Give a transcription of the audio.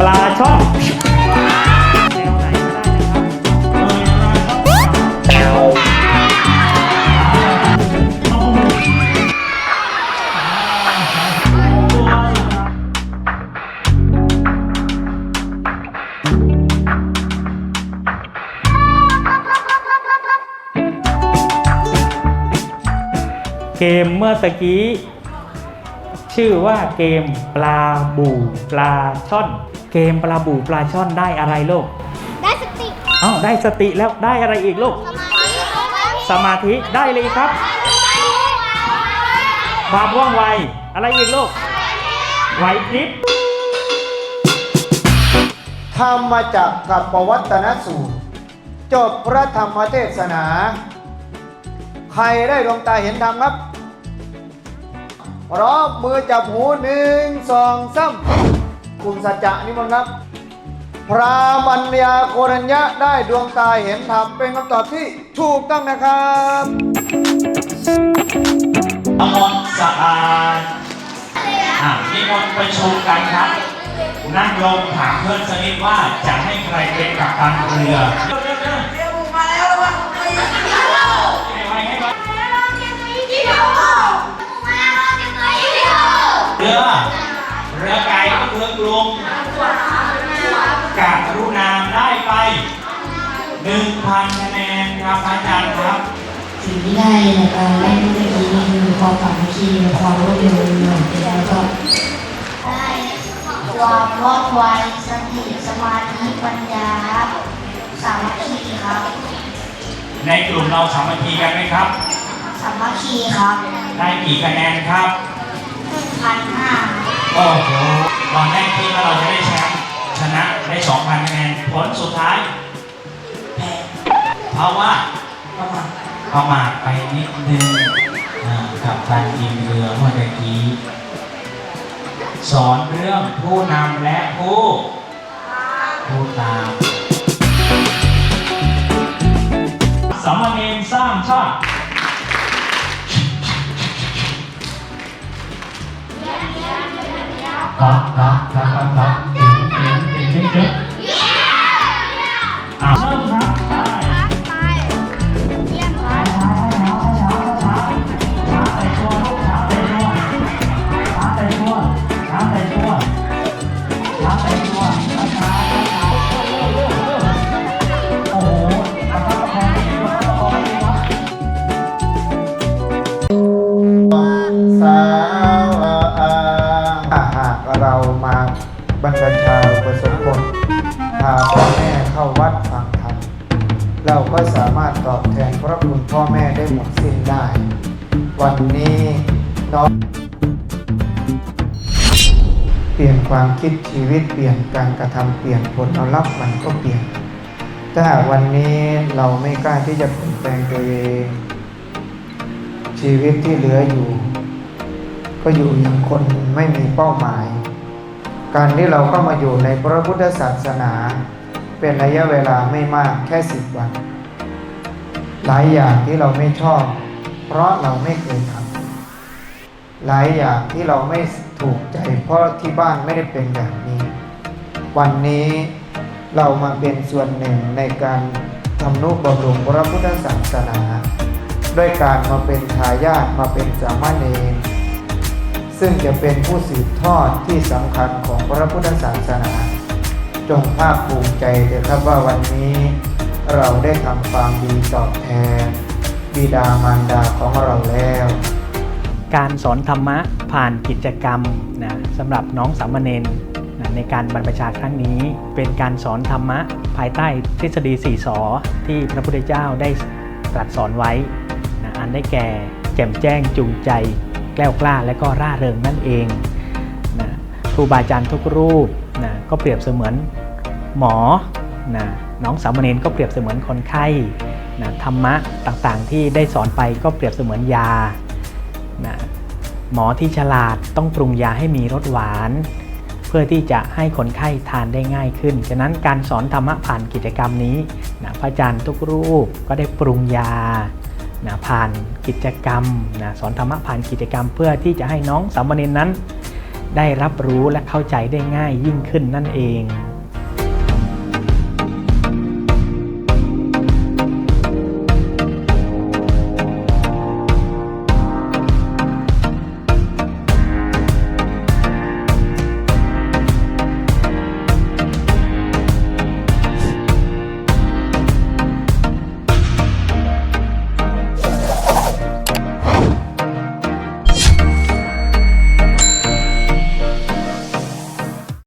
ปลาช่อนแนวไหนก็ได้นะครับเกมเมื่อตะกี้ ชื่อว่าเกมปลาบู่ปลาช่อน เกมปลาบู่ปลาช่อนได้อะไรลูกได้สติอ้าวได้สติแล้วได้อะไรอีกลูกสมาธิสมาธิได้เลยครับความว่องไวอะไรอีกลูกไหวพริบธรรมจักรกับปวัตนสูตร จบพระธรรมเทศนา ใครได้ดวงตาเห็นธรรมครับ พร้อมมือจับหูหนึ่งสองสามคุณสัจจะนิมนต์ครับ พระมัญญาโครัญญะได้ดวงตาเห็นธรรมเป็นคำตอบที่ถูกต้องนะครับอมรสะอาดอะนิมนต์ประชุมกันครับ นั่งลงถามเพื่อนสนิทว่าจะให้ใครเป็นกัปตันเรือเร็วเร็วเร็วเรียกบุกมาแล้วระวัง หนึ่งพันคะแนนครับอาจารย์ครับ สิ่งที่ได้ในการเล่นเมื่อกี้นี่คือความสามัคคีความรวดเร็วเหมือนกันแล้วก็ได้ความว่องไวสติสมาธิปัญญาสามัคคีครับ ในกลุ่มเราสามัคคีกันไหมครับ สามัคคีครับ ได้กี่คะแนนครับพันห้าโอ้โหตอนแรกคิดว่าเราจะได้แชมป์ชนะได้2,000คะแนนผลสุดท้ายแพ้ เพราะว่าประมาทไปนิดนึงกับการยิงเรือเมื่อกี้ สอนเรื่องผู้นำและผู้ผู้ตามสามเณรสร้างชาติครับครับครับครับครับ มาบรรพชาอุปสมบทพาพ่อแม่เข้าวัดฟังธรรมเราก็สามารถตอบแทนพระคุณพ่อแม่ได้หมดสิ้นได้ วันนี้น้องเปลี่ยนความคิดชีวิตเปลี่ยนการกระทำเปลี่ยนผลเอารับมันก็เปลี่ยน ถ้าวันนี้เราไม่กล้าที่จะเปลี่ยนแปลงตัวเอง ชีวิตที่เหลืออยู่ ก็อยู่อย่างคนไม่มีเป้าหมาย การที่เราเข้ามาอยู่ในพระพุทธศาสนา เป็นระยะเวลาไม่มากแค่สิบวัน หลายอย่างที่เราไม่ชอบ เพราะเราไม่เคยทำหลายอย่างที่เราไม่ถูกใจเพราะที่บ้านไม่ได้เป็นแบบนี้ วันนี้เรามาเป็นส่วนหนึ่งในการทำนุบำรุงพระพุทธศาสนา ด้วยการมาเป็นทายาทมาเป็นสามเณร ซึ่งจะเป็นผู้สืบทอดที่สำคัญของพระพุทธศาสนา จงภาคภูมิใจเถอะครับว่าวันนี้ เราได้ทำความดีตอบแทน บิดามารดาของเราแล้ว การสอนธรรมะผ่านกิจกรรมนะสำหรับน้องสามเณรนะในการบรรพชาครั้งนี้ เป็นการสอนธรรมะภายใต้ทฤษฎีสี่สอที่พระพุทธเจ้าได้ตรัสสอนไว้นะอันได้แก่แจ่มแจ้งจูงใจ กล้วกล้าและก็ร่าเริงนั่นเองนะครูบาอาจารย์ทุกรูปนะก็เปรียบเสมือนหมอนะน้องสามเณรก็เปรียบเสมือนคนไข้นะธรรมะต่างๆที่ได้สอนไปก็เปรียบเสมือนยานะหมอที่ฉลาดต้องปรุงยาให้มีรสหวาน เพื่อที่จะให้คนไข้ทานได้ง่ายขึ้น ฉะนั้นการสอนธรรมะผ่านกิจกรรมนี้นะพระอาจารย์ทุกรูปก็ได้ปรุงยา นะผ่านกิจกรรมนะสอนธรรมะผ่านกิจกรรม เพื่อที่จะให้น้องสามเณรนั้น ได้รับรู้และเข้าใจได้ง่ายยิ่งขึ้นนั่นเอง